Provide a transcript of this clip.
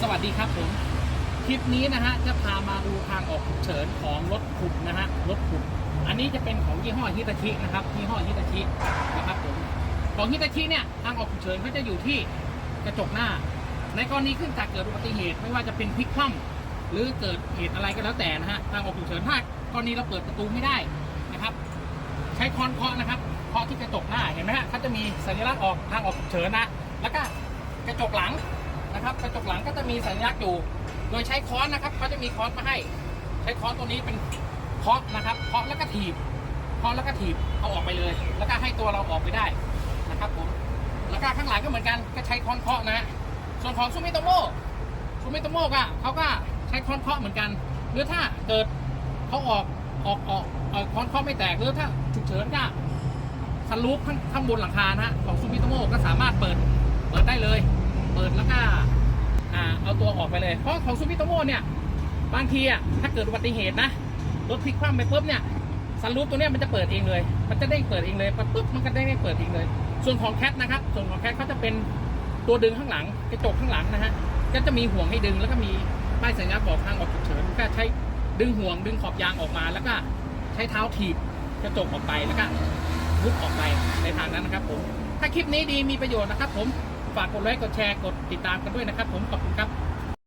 สวัสดีครับผม คลิปนี้นะฮะจะพามาดูทางออกฉุกเฉินของรถขุดนะฮะรถขุด อันนี้จะเป็นของยี่ห้อฮิตาชินะครับยี่ห้อฮิตาชินะครับผมของฮิตาชิเนี่ยทางออกฉุกเฉินเขาจะอยู่ที่กระจกหน้า ในกรณีขึ้นจากเกิดอุบัติเหตุไม่ว่าจะเป็นพลิกคว่ำหรือเกิดเหตุอะไรก็แล้วแต่นะฮะทางออกฉุกเฉินถ้ากรณีเราเปิดประตูไม่ได้นะครับ ใช้ค้อนเคาะนะครับเคาะที่กระจกหน้าเห็นไหมฮะเขาจะมีสัญลักษณ์ออกทางออกฉุกเฉินนะแล้วก็ กระจกหลังก็จะมีสัญลักษณ์อยู่ โดยใช้ค้อนนะครับเขาจะมีค้อนมาให้ ใช้ค้อนตัวนี้เป็นเคาะนะครับเคาะแล้วก็ถีบเคาะแล้วก็ถีบเอาออกไปเลย แล้วก็ให้ตัวเราออกไปได้นะครับผมแล้วก็ข้างหลังก็เหมือนกันก็ใช้ค้อนเคาะนะส่วนของซูมิโตโมซูมิโตโมก็เขาก็ใช้ค้อนเคาะเหมือนกัน หรือถ้าเกิดเขาออกออกออกเอ่อค้อนเคาะไม่แตกหรือถ้าฉุกเฉินก็สลูปข้างข้างบนหลังคานะของซูมิโตโมก็สามารถเปิดเปิดได้เลย เปิดแล้วก็ ตัวออกไปเลย เพราะของซูมิโตโมเนี่ย บางทีอะถ้าเกิดอุบัติเหตุนะ รถพลิกคว่ำไปปุ๊บเนี่ยสลูปตัวเนี้ยมันจะเปิดเองเลย มันจะเด้งเปิดเองเลยปุ๊บมันก็เด้งเปิดเองเลย ส่วนของแคทนะครับ ส่วนของแคทเขาจะเป็นตัวดึงข้างหลัง กระจกข้างหลังนะฮะ ก็จะมีห่วงให้ดึงแล้วก็มีป้ายสัญญาณบอกทางออกฉุกเฉิน ก็ใช้ดึงห่วงดึงขอบยางออกมา แล้วก็ใช้เท้าถีบกระจกออกไป แล้วก็ลุกออกไปในทางนั้นนะครับผม ถ้าคลิปนี้ดีมีประโยชน์นะครับผม ฝากกดไลค์ กดแชร์ กดติดตามกันด้วยนะครับผม ขอบคุณครับ